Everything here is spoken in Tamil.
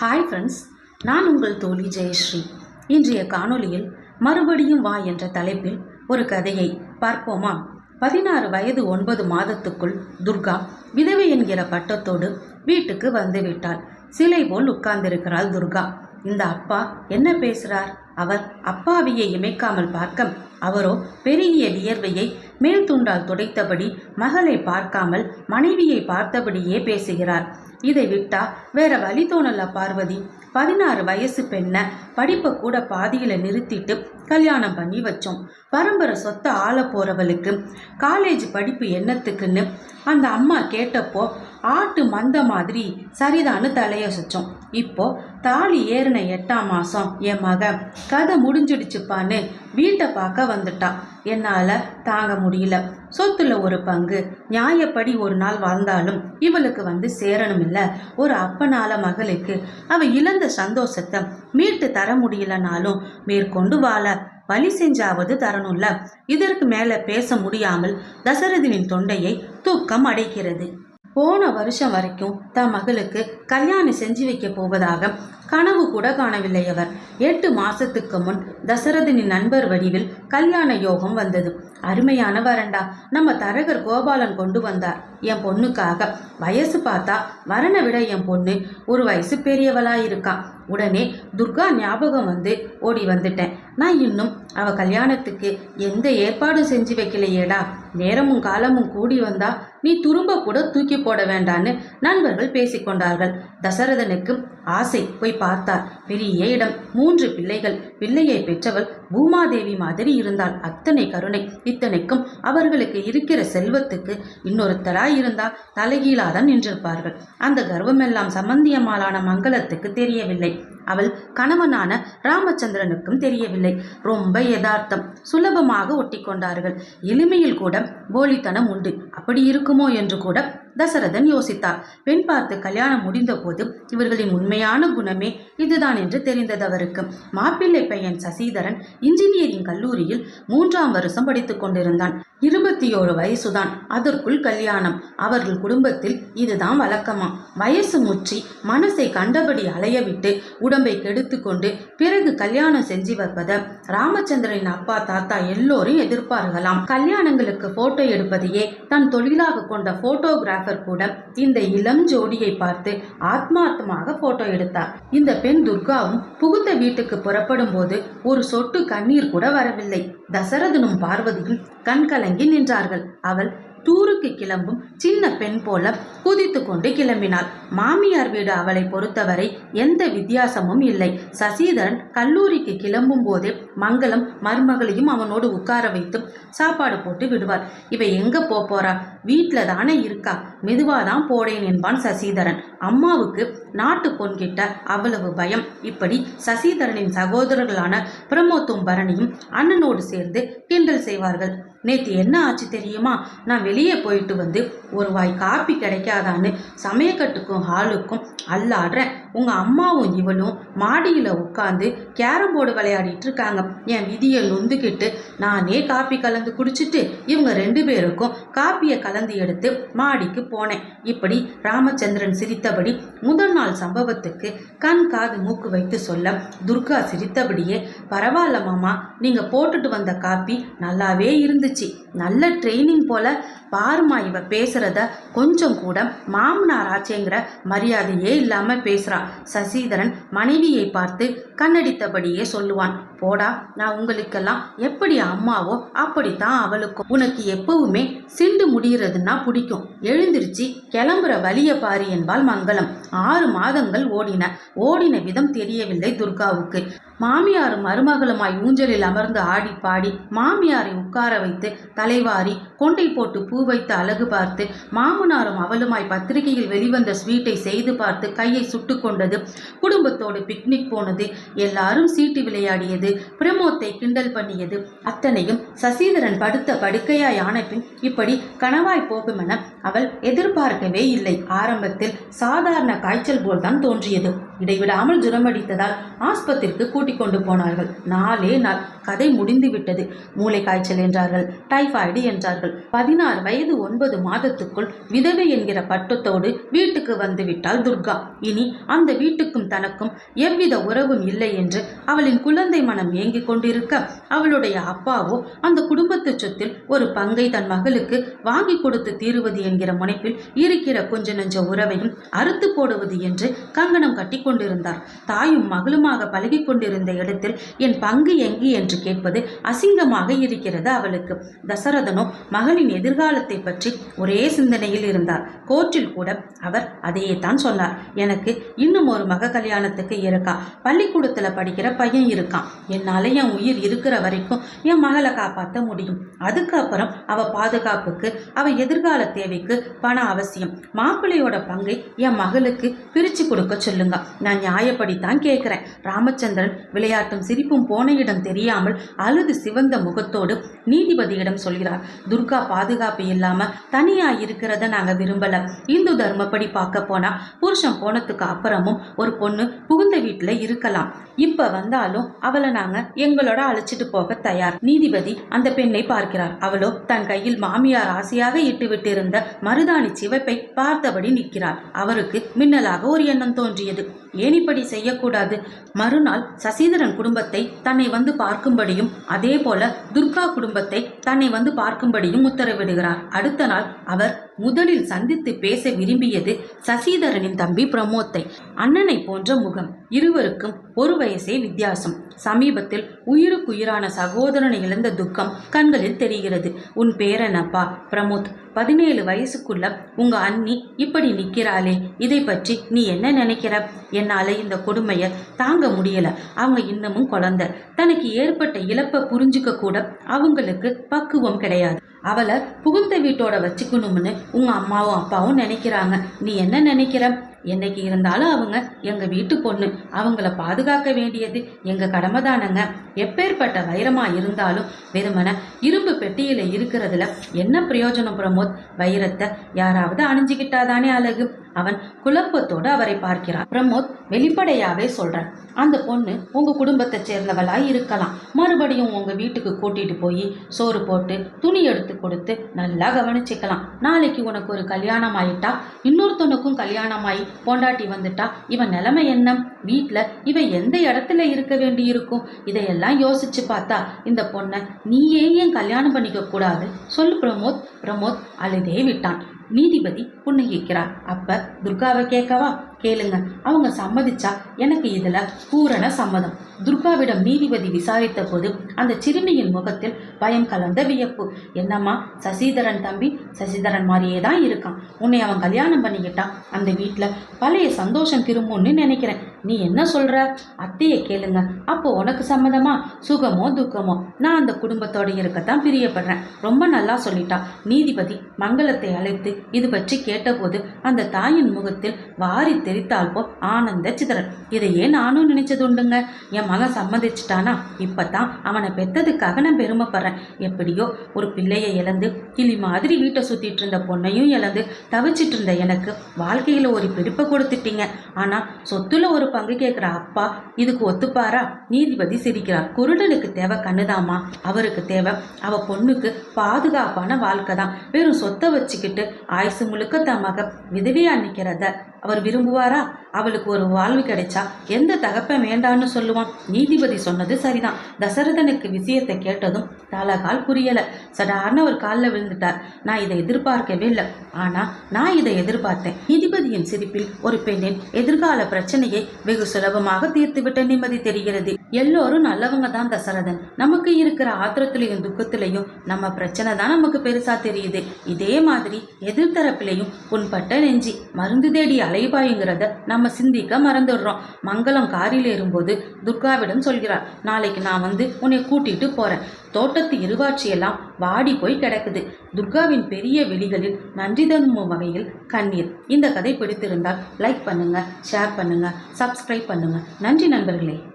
ஹாய் ஃப்ரெண்ட்ஸ் நான் உங்கள் தோழி ஜெயஸ்ரீ. இன்றைய காணொளியில் மறுபடியும் வா என்ற தலைப்பில் ஒரு கதையை பார்ப்போமா? பதினாறு வயது ஒன்பது மாதத்துக்குள் துர்கா விதவை என்கிற பட்டத்தோடு வீட்டுக்கு வந்துவிட்டாள் சிலை போல் உட்கார்ந்திருக்கிறாள் துர்கா. இந்த அப்பா என்ன பேசுகிறார் அவர் அப்பாவியை இமைக்காமல் பார்க்க அவரோ பெருகிய வியர்வையை மேல் துண்டால் துடைத்தபடி மகளை பார்க்காமல் மனைவியை பார்த்தபடியே பேசுகிறார். இதை விட்டா வேற வழி தோணல பார்வதி. பதினாறு வயசு பெண்ணை படிப்பை கூட பாதியில நிறுத்திட்டு கல்யாணம் பண்ணி வச்சோம். பரம்பரை சொத்தை ஆள போறவளுக்கு காலேஜ் படிப்பு என்னத்துக்குன்னு அந்த அம்மா கேட்டப்போ ஆட்டு மந்த மாதிரி சரிதான்னு தலையசைச்சோம் இப்போ தாலி ஏறின எட்டாம் மாசம் என் மக கதை முடிஞ்சிடுச்சுப்பான்னு வீட்டை பார்க்க வந்துட்டா. என்னால் தாங்க முடியல. சொத்துல ஒரு பங்கு நியாயப்படி ஒரு நாள் வாழ்ந்தாலும் இவளுக்கு வந்து சேரணும் இல்ல ஒரு அப்பனால மகளுக்கு அவ இழந்த சந்தோஷத்தை மீட்டு தர முடியலனாலும் மேற்கொண்டு வாழ வழி செஞ்சாவது தரணும்ல. இதற்கு மேல பேச முடியாமல் தசரதினின் தொண்டையை தூக்கம் அடைக்கிறது போன வருஷம் வரைக்கும் தன் மகளுக்கு கல்யாணம் செஞ்சு வைக்க போவதாக கனவு கூட காணவில்லை அவர். எட்டு மாசத்துக்கு முன் தசரதனின் நண்பர் வடிவில் கல்யாண யோகம் வந்தது. அருமையான வரண்டா நம்ம தரகர் கோபாலன் கொண்டு வந்தார். என் பொண்ணுக்காக வயசு பார்த்தா வரனை விட என் பொண்ணு ஒரு வயசு பெரியவளா இருக்கான் உடனே துர்கா ஞாபகம் வந்து ஓடி வந்துட்டேன். நான் இன்னும் அவ கல்யாணத்துக்கு எந்த ஏற்பாடும் செஞ்சு வைக்கலையேடா? நேரமும் காலமும் கூடி வந்தா நீ துரும்ப கூட தூக்கி போட வேண்டான்னு நண்பர்கள் பேசிக்கொண்டார்கள் தசரதனுக்கு ஆசை போய் பார்த்தார். பெரிய இடம் மூன்று பிள்ளைகள். பிள்ளையை பெற்றவள் பூமாதேவி மாதிரி இருந்தால் அத்தனை கருணை இத்தனைக்கும் அவர்களுக்கு இருக்கிற செல்வத்துக்கு இன்னொருத்தராய் இருந்தால் தலைகீழாதான் நின்றிருப்பார்கள். அந்த கர்வமெல்லாம் சம்பந்தியமாலான மங்களத்துக்கு தெரியவில்லை. அவள் கணவனான ராமச்சந்திரனுக்கும் தெரியவில்லை. ரொம்ப யதார்த்தம் சுலபமாக ஒட்டி கொண்டார்கள் எளிமையில் கூட போலித்தனம் உண்டு. அப்படி இருக்குமோ என்று கூட தசரதன் யோசித்தார். பெண் பார்த்து கல்யாணம் முடிந்த போது இவர்களின் உண்மையான குணமே இதுதான் என்று தெரிந்தது அவருக்கு. மாப்பிள்ளை பையன் சசிதரன் இன்ஜினியரிங் கல்லூரியில் மூன்றாம் வருஷம் படித்துக் கொண்டிருந்தான். இருபத்தி ஓரு வயசுதான். அதற்குள் கல்யாணம். அவர்கள் குடும்பத்தில் இதுதான் வழக்கமா. வயசு முற்றி மனசை கண்டபடி அலைய விட்டு உடம்பை கெடுத்து கொண்டு பிறகு கல்யாணம் செஞ்சு வைப்பத ராமச்சந்திரனின் அப்பா தாத்தா எல்லோரும் எதிர்ப்பார்களாம் கல்யாணங்களுக்கு போட்டோ எடுப்பதையே தன் தொழிலாக கொண்ட போட்டோகிராஃபர் கூட இந்த இளம் ஜோடியை பார்த்து ஆத்மார்த்தமாக போட்டோ எடுத்தார். இந்த பெண் துர்காவும் புகுந்த வீட்டுக்கு புறப்படும் போது ஒரு சொட்டு கண்ணீர் கூட வரவில்லை. தசரதனும் பார்வதியும் கண் கலங்கி நின்றார்கள். அவள் டூருக்கு கிளம்பும் சின்ன பெண் போல குதித்து கொண்டு கிளம்பினாள். மாமியார் வீடு அவளை பொறுத்தவரை எந்த வித்தியாசமும் இல்லை. சசிதரன் கல்லூரிக்கு கிளம்பும் போதே மங்களம் மருமகளையும் அவனோடு உட்கார வைத்து சாப்பாடு போட்டு விடுவார். இவ எங்க போறா? வீட்டில தானே இருக்கா? மெதுவாக தான் போடேன் என்பான் சசிதரன். அம்மாவுக்கு நாட்டு பொன்கிட்ட அவ்வளவு பயம். இப்படி சசிதரனின் சகோதரர்களான பிரமோத்தும் பரணியும் அண்ணனோடு சேர்ந்து கிண்டல் செய்வார்கள். நேத்து என்ன ஆச்சு தெரியுமா? நான் வெளியே போயிட்டு வந்து ஒரு வாய் காப்பி கிடைக்காதான்னு சமயக்கட்டுக்கும் ஹாலுக்கும் அல்லாடுறேன். உங்க அம்மாவும் இவளும் மாடியில உட்காந்து கேரம் போர்டு விளையாடிட்டு இருக்காங்க. என் விதியை நொந்துக்கிட்டு நானே காப்பி கலந்து குடிச்சிட்டு இவங்க ரெண்டு பேருக்கும் காப்பியை கலந்து எடுத்து மாடிக்கு போனேன். இப்படி ராமச்சந்திரன் சிரித்தபடி முதல் நாள் சம்பவத்துக்கு கண் காது மூக்கு வைத்து சொல்ல துர்கா சிரித்தபடியே பரவாயில்ல மாமா நீங்க போட்டுட்டு வந்த காப்பி நல்லாவே இருந்துச்சு. நல்ல ட்ரைனிங் போல பாருமா இவ பேசுறத கொஞ்சம் கூட மாமனார் ஆச்சேங்கிற மரியாதையே இல்லாம பேசுறான் சசிதரன் மனைவியை பார்த்து கண்ணடித்தபடியே சொல்லுவான். போடா நான் உங்களுக்கெல்லாம் எப்படி அம்மாவோ அப்படித்தான் அவளுக்கும் உனக்கு எப்பவுமே சிண்டு முடிகிறதுன்னா பிடிக்கும். எழுந்திருச்சு கிளம்புற வழிய பாரு என்பால் மங்களம். ஆறு மாதங்கள் ஓடின. ஓடின விதம் தெரியவில்லை துர்காவுக்கு. மாமியாரும் மருமகளுமாய் ஊஞ்சலில் அமர்ந்து ஆடி பாடி மாமியாரை உட்கார வைத்து தலைவாரி கொண்டை போட்டு பூ வைத்து அழகு பார்த்து மாமனாரும் அவளுமாய் பத்திரிகையில் வெளிவந்த ஸ்வீட்டை செய்து பார்த்து கையை சுட்டு கொண்டது. குடும்பத்தோடு பிக்னிக் போனது. எல்லாரும் சீட்டு விளையாடியது. பிரமோத்தை கிண்டல் பண்ணியது. அத்தனையும் சசிதரன் படுத்த படுக்கையாய் ஆன பின் இப்படி கனவாய் போகுமென அவள் எதிர்பார்க்கவே இல்லை. ஆரம்பத்தில் சாதாரண காய்ச்சல் போல்தான் தோன்றியது. இடைவிடாமல் ஜுரமடித்ததால் ஆஸ்பத்திரிக்கு கூட்டிக் கொண்டு போனார்கள். நாளே நாள் கதை முடிந்து விட்டது. மூளை காய்ச்சல் என்றார்கள் டைஃபாய்டு என்றார்கள். பதினாறு வயது ஒன்பது மாதத்துக்குள் விதவை என்கிற பட்டத்தோடு வீட்டுக்கு வந்துவிட்டாள் துர்கா. இனி அந்த வீட்டுக்கும் தனக்கும் எவ்வித உறவும் இல்லை என்று அவளின் குழந்தை மனம் ஏங்கிக் கொண்டிருக்க அவளுடைய அப்பாவோ அந்த குடும்பத்து சொத்தில் ஒரு பங்கை தன் மகளுக்கு வாங்கி கொடுத்து தீருவது என்கிற முனைப்பில் இருக்கிற கொஞ்ச நெஞ்ச உறவையும் அறுத்து போடுவது என்று கங்கணம் கட்டி கொண்டிருந்தார். தாயும் மகளுமாக பழகி கொண்டிருந்த இடத்தில் என் பங்கு எங்கு என்று கேட்பது அசிங்கமாக இருக்கிறது அவளுக்கு. தசரதனோ மகளின் எதிர்காலத்தை பற்றி ஒரே சிந்தனையில் இருந்தார். கோர்ட்டில் கூட அவர் அதையே தான் சொன்னார். எனக்கு இன்னும் ஒரு மக கல்யாணத்துக்கு இருக்கா. பள்ளிக்கூடத்தில் படிக்கிற பையன் இருக்கான். என்னால் என் உயிர் இருக்கிற வரைக்கும் என் மகளை காப்பாற்ற முடியும். அதுக்கப்புறம் அவ பாதுகாப்புக்கு அவ எதிர்கால தேவைக்கு பணம் அவசியம். மாப்பிள்ளையோட பங்கை என் மகளுக்கு பிரித்து கொடுக்க சொல்லுங்க. நான் நியாயப்படித்தான் கேட்குறேன். ராமச்சந்திரன் விளையாட்டும் சிரிப்பும் போன இடம் தெரியாமல் அழுது சிவந்த முகத்தோடு நீதிபதியிடம் சொல்கிறார் துர்கா பாதுகாப்பு இல்லாம தனியா இருக்கிறத நாங்க விரும்பல. இந்து தர்மப்படி பார்க்க போனா புருஷன் போனதுக்கு அப்புறமும் ஒரு பொண்ணு புகுந்த வீட்டில் இருக்கலாம். இப்ப வந்தாலும் அவளை நாங்க எங்களோட அழைச்சிட்டு போக தயார். நீதிபதி அந்த பெண்ணை பார்க்கிறார். அவளோ தன் கையில் மாமியார் ஆசையாக இட்டு விட்டிருந்த மருதாணி சிவப்பை பார்த்தபடி நிற்கிறார். அவருக்கு மின்னலாக ஒரு எண்ணம் தோன்றியது. ஏனிப்படி செய்யக்கூடாது. மறுநாள் சசிதரன் குடும்பத்தை தன்னை வந்து பார்க்கும்படியும் அதே போல துர்கா குடும்பத்தை தன்னை வந்து பார்க்கும்படியும் உத்தரவிடுகிறார். அடுத்த நாள் அவர் முதலில் சந்தித்து பேச விரும்பியது சசிதரனின் தம்பி பிரமோத்தை. அண்ணனை போன்ற முகம். இருவருக்கும் ஒரு வயசே வித்தியாசம். சமீபத்தில் உயிருக்குயிரான சகோதரனை இழந்த துக்கம் கண்களில் தெரிகிறது. உன் பேரனப்பா பிரமோத். பதினேழு வயசுக்குள்ள உங்க அண்ணி இப்படி நிக்கிறாளே இதை பற்றி நீ என்ன நினைக்கிற? என்னால இந்த கொடுமையை தாங்க முடியல. அவங்க இன்னமும் குழந்தை. தனக்கு ஏற்பட்ட இழப்பை புரிஞ்சுக்க கூட அவங்களுக்கு பக்குவம் கிடையாது. அவளை புகுந்த வீட்டோட வச்சுக்கணும்னு உங்க அம்மாவும் அப்பாவும் நினைக்கிறாங்க. நீ என்ன நினைக்கிற? என்னைக்கு இருந்தாலும் அவங்க எங்க வீட்டு பொண்ணு. அவங்கள பாதுகாக்க வேண்டியது எங்க கடமை தானங்க. எப்பேற்பட்ட வைரமா இருந்தாலும் வெறுமன இரும்பு பெட்டியில இருக்கிறதுல என்ன பிரயோஜனம் பிரமோத்? வைரத்தை யாராவது அணிஞ்சுக்கிட்டாதானே அழகு. அவன் குழப்பத்தோடு அவரை பார்க்கிறான். பிரமோத் வெளிப்படையாவே சொல்றான். அந்த பொண்ணு உங்க குடும்பத்தை சேர்ந்தவளாய் இருக்கலாம். மறுபடியும் உங்க வீட்டுக்கு கூட்டிட்டு போய் சோறு போட்டு துணி எடுத்து கொடுத்து நல்லா கவனிச்சுக்கலாம். நாளைக்கு உனக்கு ஒரு கல்யாணம் ஆயிட்டா இன்னொருத்தனுக்கும் கல்யாணம் ஆகி பொண்டாட்டி வந்துட்டா இவன் நிலைமை என்ன? வீட்டில் இவன் எந்த இடத்துல இருக்க வேண்டி இருக்கும் இதையெல்லாம் யோசிச்சு பார்த்தா இந்த பொண்ணை நீயே ஏன் கல்யாணம் பண்ணிக்க கூடாது? சொல்லு பிரமோத் பிரமோத் அழுதே விட்டான். நீதிபதி புன்னகிக்கிறார் அப்ப துர்காவை கேட்கவா? கேளுங்க. அவங்க சம்மதிச்சா எனக்கு இதுல பூரண சம்மதம். துர்காவிடம் நீதிபதி விசாரித்த போது அந்த சிறுமியின் முகத்தில் பயம் கலந்த வியப்பு. என்னம்மா சசிதரன் தம்பி? சசிதரன் மாதிரியே தான் இருக்கான். உன்னை அவன் கல்யாணம் பண்ணிக்கிட்டான் அந்த வீட்டில் பழைய சந்தோஷம் திரும்பும்னு நினைக்கிறேன். நீ என்ன சொல்ற? அத்தையை கேளுங்க. அப்போ உனக்கு சம்மதமா? சுகமோ துக்கமோ? நான் அந்த குடும்பத்தோட இருக்கத்தான் பிரியப்படுறேன். ரொம்ப நல்லா சொல்லிட்டா. நீதிபதி மங்களத்தை அழைத்து இது பற்றி கேட்டபோது அந்த தாயின் முகத்தில் வாரி தெரித்தால் போல் ஆனந்த சிதறல். இதையே நானும் நினைச்சது உண்டுங்க. என் மகன் சம்மதிச்சிட்டானா? இப்பதான் அவனை பெத்ததுக்காக நான் பெருமைப்படுறேன். எப்படியோ ஒரு பிள்ளையை இழந்து கிளி மாதிரி வீட்டை சுத்திட்டு இருந்த பொண்ணையும் இழந்து தவிச்சிட்டு இருந்த எனக்கு வாழ்க்கையில ஒரு பிடிப்பை கொடுத்துட்டீங்க. ஆனா சொத்துல ஒரு பங்கு கேட்குற அப்பா இதுக்கு ஒத்துப்பாரா? நீதிபதி சிரிக்கிறார். குருடனுக்கு தேவை கண்ணுதாமா அவருக்கு தேவை அவ பொண்ணுக்கு பாதுகாப்பான வாழ்க்கை தான் வெறும் சொத்தை வச்சுக்கிட்டு ஆயுசு முழுக்க தமாக விதவியா நிற்கிறத அவர் விரும்புவாரா? அவளுக்கு ஒரு வாழ்வு கிடைச்சா எந்த தகப்பன் வேண்டான்னு சொல்லுவான். நீதிபதி சொன்னது சரிதான். தசரதனுக்கு விஷயத்தை கேட்டதும் தலகால் புரியல. சடார்னு அவர் காலில் விழுந்துட்டார். நான் இதை எதிர்பார்க்கவே இல்லை. ஆனா நான் இதை எதிர்பார்த்தேன். நீதிபதியின் சிரிப்பில் ஒரு பெண்ணின் எதிர்கால பிரச்சனையை வெகு சுலபமாக தீர்த்துவிட்ட நிம்மதி தெரிகிறது. எல்லோரும் நல்லவங்க தான் தசரதன். நமக்கு இருக்கிற ஆத்திரத்திலையும் துக்கத்திலையும் நம்ம பிரச்சனை தான் நமக்கு பெருசா தெரியுது. இதே மாதிரி எதிர்த்தரப்பிலையும் புண்பட்ட நெஞ்சி. மருந்து தேடி அலைபாயுங்கிறத நம்ம சிந்திக்க மறந்துடுறோம். மங்களம் காரில் ஏறும்போது துர்காவிடம் சொல்கிறார் நாளைக்கு நான் வந்து உன்னை கூட்டிட்டு போறேன். தோட்டத்து இருவாட்சியெல்லாம் வாடி போய் கிடக்குது. துர்காவின் பெரிய விழிகளில் நன்றி தரும் வகையில் கண்ணீர். இந்த கதை பிடித்திருந்தால் லைக் பண்ணுங்க ஷேர் பண்ணுங்க சப்ஸ்கிரைப் பண்ணுங்க. நன்றி நண்பர்களே.